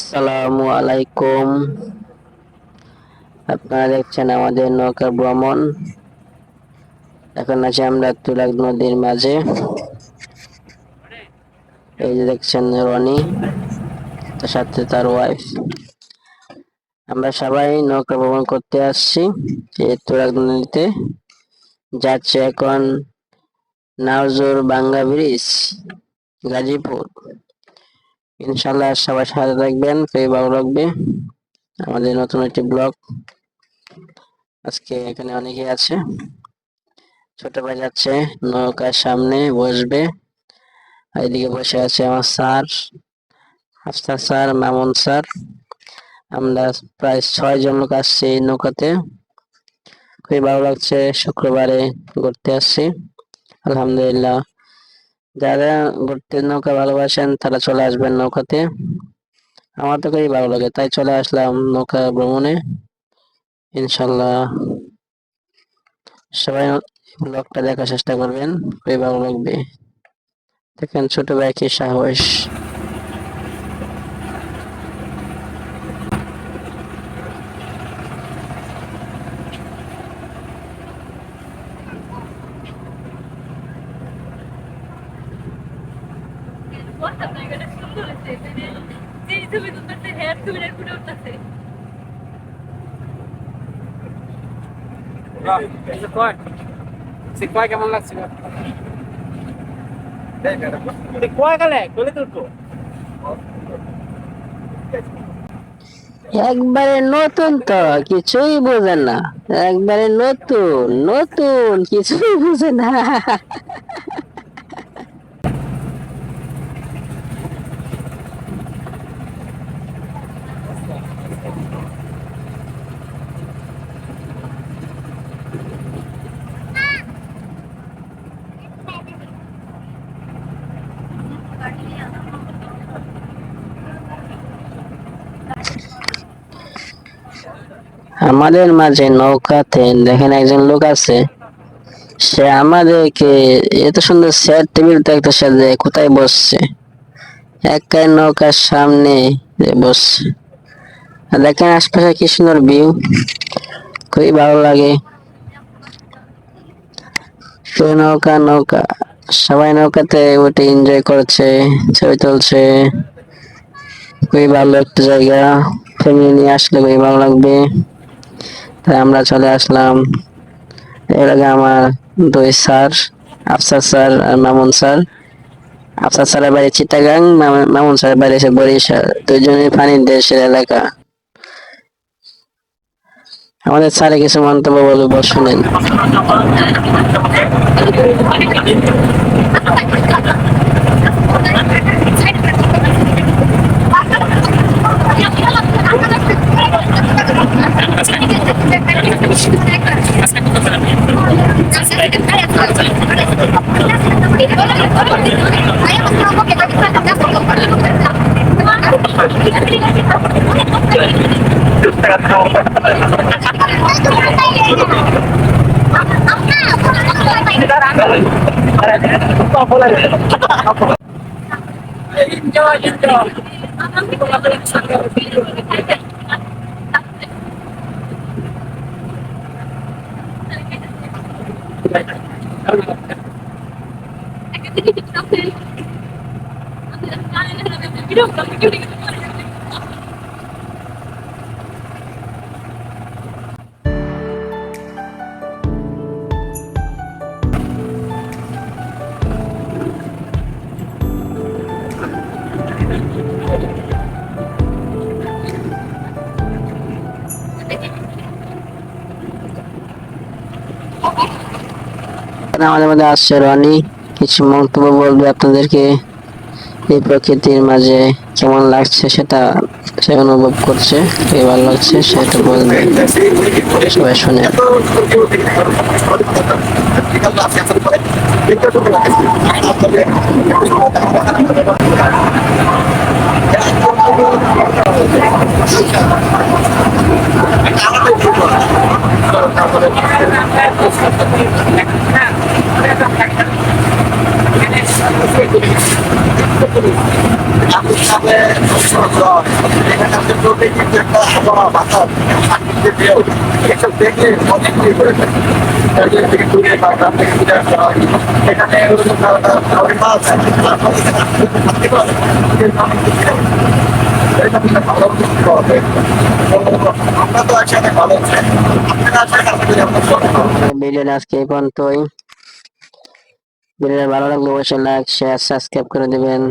Assalamualaikum. আপনারা দেখছেন আমাদের নৌকা ভ্রমণ। এখন আছি আমরা তুরাগ নদীর মাঝে। এই যে দেখছেন রনি, তার সাথে তার ওয়াইফ আমরা সবাই নৌকা ভ্রমণ করতে আসছি এই তুরাগ নদীতে। যাচ্ছে এখন নাওজোর বাঙ্গা ব্রিজ, গাজীপুর। ইনশাল্লাহ সবাই সাথে থাকবেন খুবই ভালো লাগবে আমাদের নতুন একটি ব্লগ। আজকে এখানে অনেকে আছে। ছোট ভাই যাচ্ছে, নৌকার সামনে বসবে। এদিকে বসে আছে আমার sir, Afsar sir, Mamun sir. আমরা প্রায় ছয় জন লোক আসছি এই নৌকাতে। খুবই ভালো লাগছে, শুক্রবারে ঘুরতে আসছি। আলহামদুলিল্লাহ। যারা ঘুরতে নৌকা ভালোবাসেন, তারা চলে আসবেন নৌকাতে। আমার তো খুবই ভালো লাগে, তাই চলে আসলাম নৌকা ভ্রমণে। ইনশাল্লাহ। সবাই ব্লগটা দেখার চেষ্টা করবেন, খুবই ভালো লাগবে। দেখেন ছোট ভাই কি সাহস। শিখবা কেমন লাগছে কয় গেলে? গলে একবারে নতুন তো কিছুই বোঝে না। একবারে নতুন নতুন কিছুই বোঝে না। আমাদের মাঝে নৌকাতে দেখেন একজন লোক আছে, সে আমাদেরকে এত সুন্দর চেয়ার টেবিল দেখতে সাথে কোথায় বসছে? একাই নৌকার সামনে বসছে। দেখেন আশপাশে কি সুন্দর ভিউ খুবই ভালো লাগে। নৌকা নৌকা, সবাই নৌকাতে উঠে এনজয় করছে, ছবি তুলছে। খুবই ভালো একটা জায়গা ফ্যামিলি নিয়ে আসলে খুবই ভালো লাগবে। তাই আমরা চলে আসলাম। এর আগে আমার দুই স্যার, আফসার স্যার আর মামুন স্যার। আফসার স্যারের বাড়ি চিটাগাং, মামুন- স্যারের বাড়ি এসে বরিশাল। দুইজনই পানির দেশের এলাকা। আমাদের স্যারে কিছু মন্তব্য বলব শুনেন Enjoy, enjoy. Ang hindi ko makalag sa video. এখানে আমাদের মধ্যে আসছে রনি কিছু মন্তব্য বলবে আপনাদেরকে এই প্রকৃতির মাঝে কেমন লাগছে সেটা সে অনুভব করছে, কে ভালো লাগছে সেটা বলবে সবাই শুনে Thank you. এসব দেখে অনেক ইয়ে করে থাকি থেকে দূরে বা গ্রাম থেকে মিলেন আজকে এই পর্যন্তই। ভিডিওটা ভালো লাগলে অবশ্যই লাইক শেয়ার সাবস্ক্রাইব করে দেবেন।